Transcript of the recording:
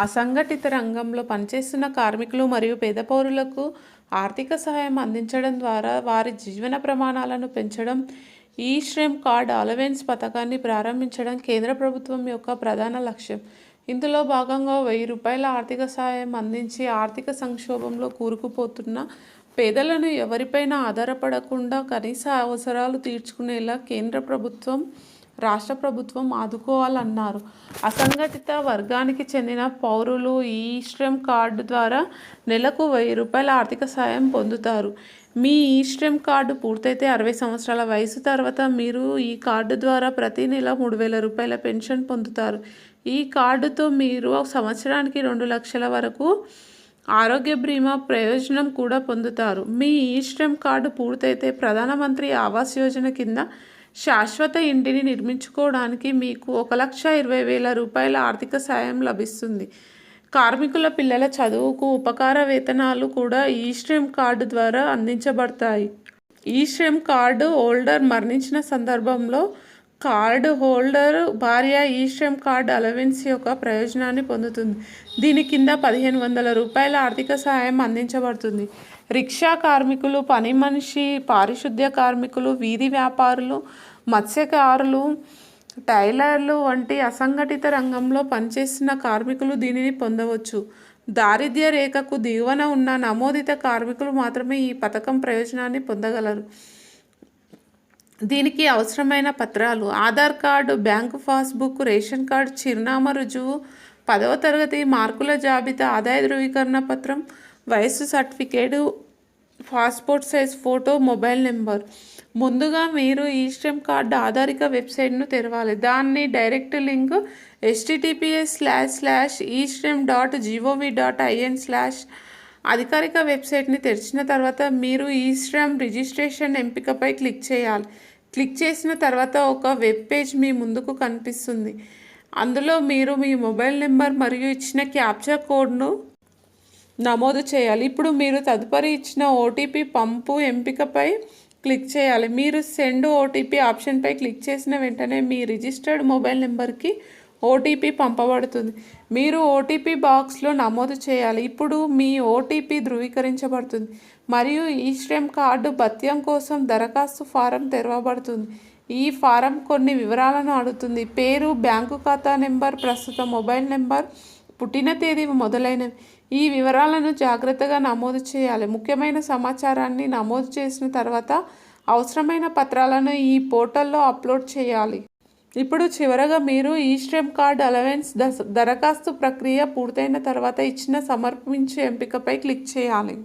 అసంఘటిత రంగంలో పనిచేస్తున్న కార్మికులు మరియు పేద పౌరులకు ఆర్థిక సహాయం అందించడం ద్వారా వారి జీవన ప్రమాణాలను పెంచడం ఈ శ్రమ్ కార్డ్ అలవెన్స్ పథకాన్ని ప్రారంభించడం కేంద్ర ప్రభుత్వం యొక్క ప్రధాన లక్ష్యం. ఇందులో భాగంగా వెయ్యి రూపాయల ఆర్థిక సహాయం అందించి ఆర్థిక సంక్షోభంలో కూరుకుపోతున్న పేదలను ఎవరిపైన ఆధారపడకుండా కనీస అవసరాలు తీర్చుకునేలా కేంద్ర ప్రభుత్వం రాష్ట్ర ప్రభుత్వం ఆదుకోవాలన్నారు. అసంఘటిత వర్గానికి చెందిన పౌరులు ఈ శ్రమ్ కార్డు ద్వారా నెలకు వెయ్యి రూపాయల ఆర్థిక సాయం పొందుతారు. మీ ఈ శ్రమ్ కార్డు పూర్తయితే అరవై సంవత్సరాల వయసు తర్వాత మీరు ఈ కార్డు ద్వారా ప్రతి నెల మూడు వేల రూపాయల పెన్షన్ పొందుతారు. ఈ కార్డుతో మీరు సంవత్సరానికి రెండు లక్షల వరకు ఆరోగ్య బీమా ప్రయోజనం కూడా పొందుతారు. మీ ఈ శ్రమ్ కార్డు పూర్తయితే ప్రధానమంత్రి ఆవాస్ యోజన కింద శాశ్వత ఇంటిని నిర్మించుకోవడానికి మీకు ఒక లక్ష ఇరవై వేల రూపాయల ఆర్థిక సాయం లభిస్తుంది. కార్మికుల పిల్లల చదువుకు ఉపకార వేతనాలు కూడా ఈ శ్రమ్ కార్డు ద్వారా అందించబడతాయి. ఈ శ్రమ్ కార్డు హోల్డర్ మరణించిన సందర్భంలో కార్డు హోల్డర్ భార్య ఈ శ్రమ్ కార్డు అలవెన్స్ యొక్క ప్రయోజనాన్ని పొందుతుంది. దీని కింద పదిహేను వందల రూపాయల ఆర్థిక సహాయం అందించబడుతుంది. రిక్షా కార్మికులు పని మనిషి పారిశుద్ధ్య కార్మికులు వీధి వ్యాపారులు మత్స్యకారులు టైలర్లు వంటి అసంఘటిత రంగంలో పనిచేస్తున్న కార్మికులు దీనిని పొందవచ్చు. దారిద్ర్య రేఖకు దిగువన ఉన్న నమోదిత కార్మికులు మాత్రమే ఈ పథకం ప్రయోజనాన్ని పొందగలరు. దీనికి అవసరమైన పత్రాలు. Aadhaar card bank passbook ration card చిరునామా రుజువు పదవ తరగతి మార్కుల జాబితా ఆదాయ ధృవీకరణ పత్రం వయస్సు certificate passport size photo mobile number. ముందుగా మీరు ఈ శ్రమ్ కార్డు ఆధారిత వెబ్సైట్ను తెరవాలి. దాన్ని direct link https slash slash e Shram dot gov dot IN slash అధికారిక వెబ్సైట్ని తెరిచిన తర్వాత మీరు ఈ శ్రమ్ రిజిస్ట్రేషన్ ఎంపికపై క్లిక్ చేయాలి. క్లిక్ చేసిన తర్వాత ఒక వెబ్ పేజ్ మీ ముందుకు కనిపిస్తుంది. అందులో మీరు మీ మొబైల్ నెంబర్ మరియు ఇచ్చిన క్యాప్చా కోడ్ను నమోదు చేయాలి. ఇప్పుడు మీరు తదుపరి ఇచ్చిన ఓటీపీ పంపు ఎంపికపై క్లిక్ చేయాలి. మీరు సెండ్ ఓటీపీ ఆప్షన్పై క్లిక్ చేసిన వెంటనే మీ రిజిస్టర్డ్ మొబైల్ నెంబర్కి ఓటీపీ పంపబడుతుంది. మీరు ఓటీపీ బాక్స్లో నమోదు చేయాలి. ఇప్పుడు మీ ఓటీపీ ధృవీకరించబడుతుంది. మరియు ఈ శ్రమ్ కార్డు భత్యం కోసం దరఖాస్తు ఫారం తెరవబడుతుంది. ఈ ఫారం కొన్ని వివరాలను అడుగుతుంది. పేరు బ్యాంకు ఖాతా నెంబర్ ప్రస్తుత మొబైల్ నెంబర్ పుట్టిన తేదీ మొదలైనవి. ఈ వివరాలను జాగ్రత్తగా నమోదు చేయాలి. ముఖ్యమైన సమాచారాన్ని నమోదు చేసిన తర్వాత అవసరమైన పత్రాలను ఈ పోర్టల్లో అప్లోడ్ చేయాలి. ఇప్పుడు చివరగా మీరు ఈ శ్రమ్ కార్డ్ అలవెన్స్ దరఖాస్తు ప్రక్రియ పూర్తయిన తర్వాత ఇచ్చిన సమర్పించే ఎంపికపై క్లిక్ చేయాలి.